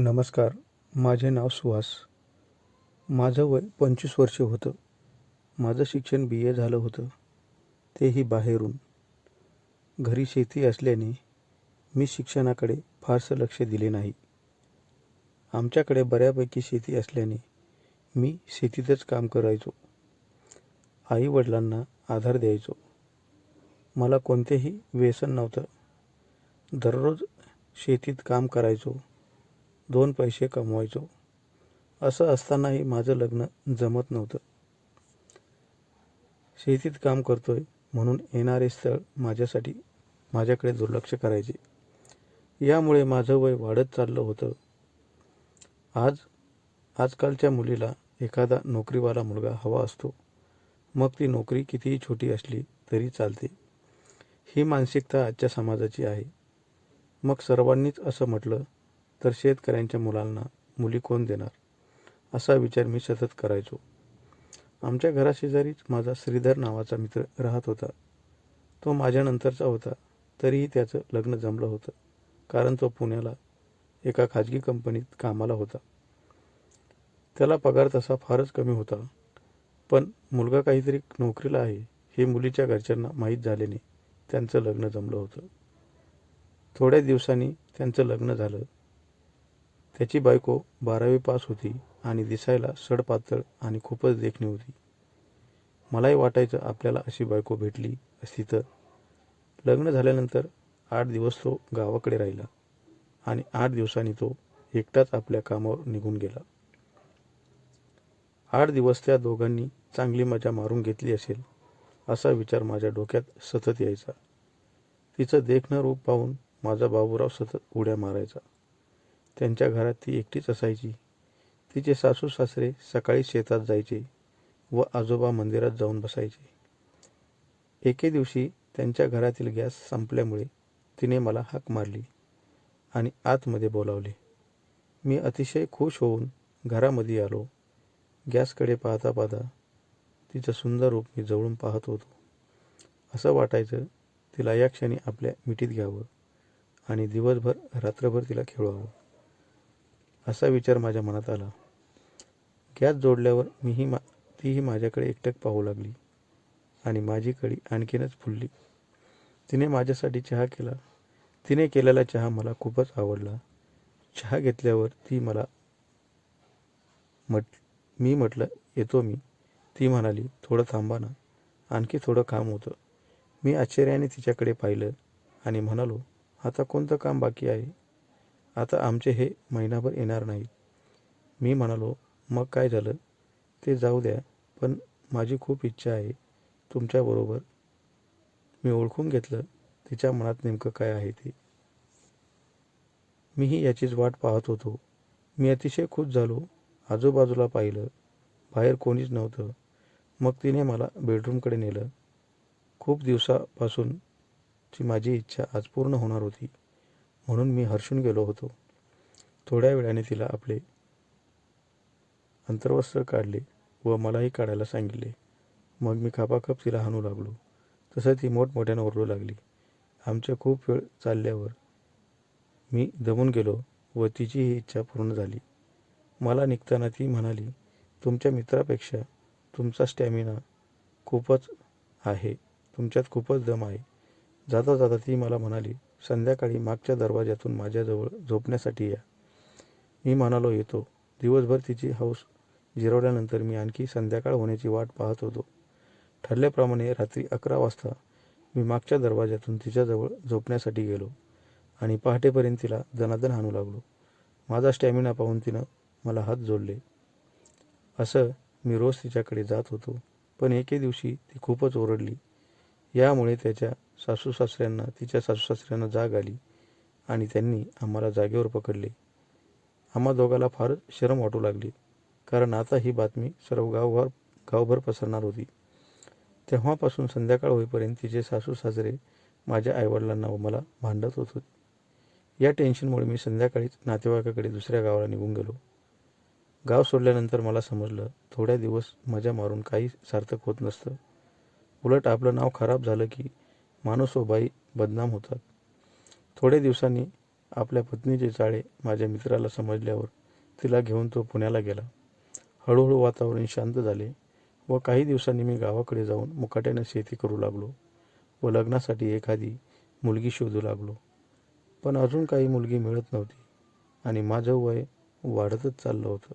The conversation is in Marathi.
नमस्कार माझे नाव सुहास. माझं वय पंचवीस वर्ष होतं. माझं शिक्षण बी. ए. झालं होतं. तेही बाहेरून. घरी शेती असल्याने मी शिक्षणाकडे फारसं लक्ष दिले नाही. आमच्याकडे बऱ्यापैकी शेती असल्याने मी शेतीतच काम करायचो. आईवडिलांना आधार द्यायचो. मला कोणतेही व्यसन नव्हतं. दररोज शेतीत काम करायचो. दोन पैसे कमवायचो. असं असतानाही माझं लग्न जमत नव्हतं. शेतीत काम करतोय म्हणून येणारे स्थळ माझ्यासाठी माझ्याकडे दुर्लक्ष करायचे. यामुळे माझं वय वाढत चाललं होतं. आज आजकालच्या मुलीला एखादा नोकरीवाला मुलगा हवा असतो. मग ती नोकरी कितीही छोटी असली तरी चालते. ही मानसिकता आजच्या समाजाची आहे. मग सर्वांनीच असं म्हटलं तर शेतकऱ्यांच्या मुलांना मुली कोण देणार? असा विचार मी सतत करायचो. आमच्या घराशेजारीच माझा श्रीधर नावाचा मित्र राहत होता. तो माझ्यानंतरचा होता. तरीही त्याचं लग्न जमलं होतं. कारण तो पुण्याला एका खाजगी कंपनीत कामाला होता. त्याला पगार तसा फारच कमी होता. पण मुलगा काहीतरी नोकरीला आहे हे मुलीच्या घरच्यांना माहीत झाल्याने त्यांचं लग्न जमलं होतं. थोड्या दिवसांनी त्यांचं लग्न झालं. त्याची बायको बारावी पास होती आणि दिसायला सडपातळ आणि खूपच देखणी होती. मलाही वाटायचं आपल्याला अशी बायको भेटली असती तर. लग्न झाल्यानंतर आठ दिवस तो गावाकडे राहिला आणि आठ दिवसांनी तो एकटाच आपल्या कामावर निघून गेला. आठ दिवस त्या दोघांनी चांगली मजा मारून घेतली असेल असा विचार माझ्या डोक्यात सतत यायचा. तिचं देखणं रूप पाहून माझा बाबूराव सतत उड्या मारायचा. त्यांच्या घरात ती एकटीच असायची. तिचे सासू सासरे सकाळी शेतात जायचे व आजोबा मंदिरात जाऊन बसायचे. एके दिवशी त्यांच्या घरातील गॅस संपल्यामुळे तिने मला हाक मारली आणि आतमध्ये बोलावले. मी अतिशय खुश होऊन घरामध्ये आलो. गॅसकडे पाहता पाहता तिचं सुंदर रूप मी जवळून पाहत होतो. असं वाटायचं तिला या क्षणी आपल्या मिठीत घ्यावं आणि दिवसभर रात्रभर तिला खेळवावं. असा विचार माझ्या मनात आला. गॅस जोडल्यावर मीही मा तीही माझ्याकडे एकटक पाहू लागली आणि माझी कडी आणखीनच फुलली. तिने माझ्यासाठी चहा केला. तिने केलेला चहा मला खूपच आवडला. चहा घेतल्यावर ती मला म्हट मी म्हटलं येतो मी. ती म्हणाली थोडं थांबा ना. आणखी थोडं काम होतं. मी आश्चर्याने तिच्याकडे पाहिलं आणि म्हणालो आता कोणतं काम बाकी आहे? आता आमचे हे महिनाभर येणार नाहीत मी म्हणालो मग काय झालं? ते जाऊ द्या पण माझी खूप इच्छा आहे तुमच्याबरोबर मी ओळखून घेतलं तिच्या मनात नेमकं काय आहे ते. मीही याचीच वाट पाहत होतो. मी अतिशय खुश झालो आजूबाजूला पाहिलं बाहेर कोणीच नव्हतं. मग तिने मला बेडरूमकडे नेलं. खूप दिवसापासूनची माझी इच्छा आज पूर्ण होणार होती. म्हणून मी हर्षून गेलो होतो. थोड्या वेळाने तिला आपले अंतर्वस्त्र काढले व मलाही काढायला सांगितले. मग मी खापाखप तिला हाणू लागलो. तसं ती मोठमोठ्यानं ओरडू लागली. आमच्या खूप वेळ चालल्यावर मी दमून गेलो व तिची ही इच्छा पूर्ण झाली. मला निघताना ती म्हणाली तुमच्या मित्रापेक्षा तुमचा स्टॅमिना खूपच आहे. तुमच्यात खूपच दम आहे. जाता जाता ती मला म्हणाली संध्याकाळी मागच्या दरवाज्यातून माझ्याजवळ झोपण्यासाठी या. मी म्हणालो येतो. दिवसभर तिची हौस जिरवल्यानंतर मी आणखी संध्याकाळ होण्याची वाट पाहत होतो. ठरल्याप्रमाणे रात्री अकरा वाजता मी मागच्या दरवाज्यातून तिच्याजवळ झोपण्यासाठी गेलो आणि पहाटेपर्यंत तिला दनादन हाणू लागलो. माझा स्टॅमिना पाहून तिनं मला हात जोडले. असं मी रोज तिच्याकडे जात होतो पण एके दिवशी ती खूपच ओरडली. यामुळे त्याच्या सासू सासऱ्यांना तिच्या सासू सासऱ्यांना जाग आली आणि त्यांनी आम्हाला जागेवर पकडले. आम्हा दोघाला फारच शरम वाटू लागली कारण आता ही बातमी सर्व गावभर गावभर पसरणार होती. तेव्हापासून संध्याकाळ होईपर्यंत तिचे सासू सासरे माझ्या आईवडिलांना व मला भांडत होते. या टेन्शनमुळे मी संध्याकाळीच नातेवाईकाकडे दुसऱ्या गावाला निघून गेलो. गाव सोडल्यानंतर मला समजलं थोड्या दिवस मजा मारून काही सार्थक होत नसतं. उलट आपलं नाव खराब झालं की माणूस व बाई बदनाम होतात. थोड्या दिवसांनी आपल्या पत्नीचे चाळे माझ्या मित्राला समजल्यावर तिला घेऊन तो पुण्याला गेला. हळूहळू वातावरण शांत झाले व काही दिवसांनी मी गावाकडे जाऊन मुकाट्याने शेती करू लागलो व लग्नासाठी एखादी मुलगी शोधू लागलो. पण अजून काही मुलगी मिळत नव्हती आणि माझं वय वाढतच चाललं होतं.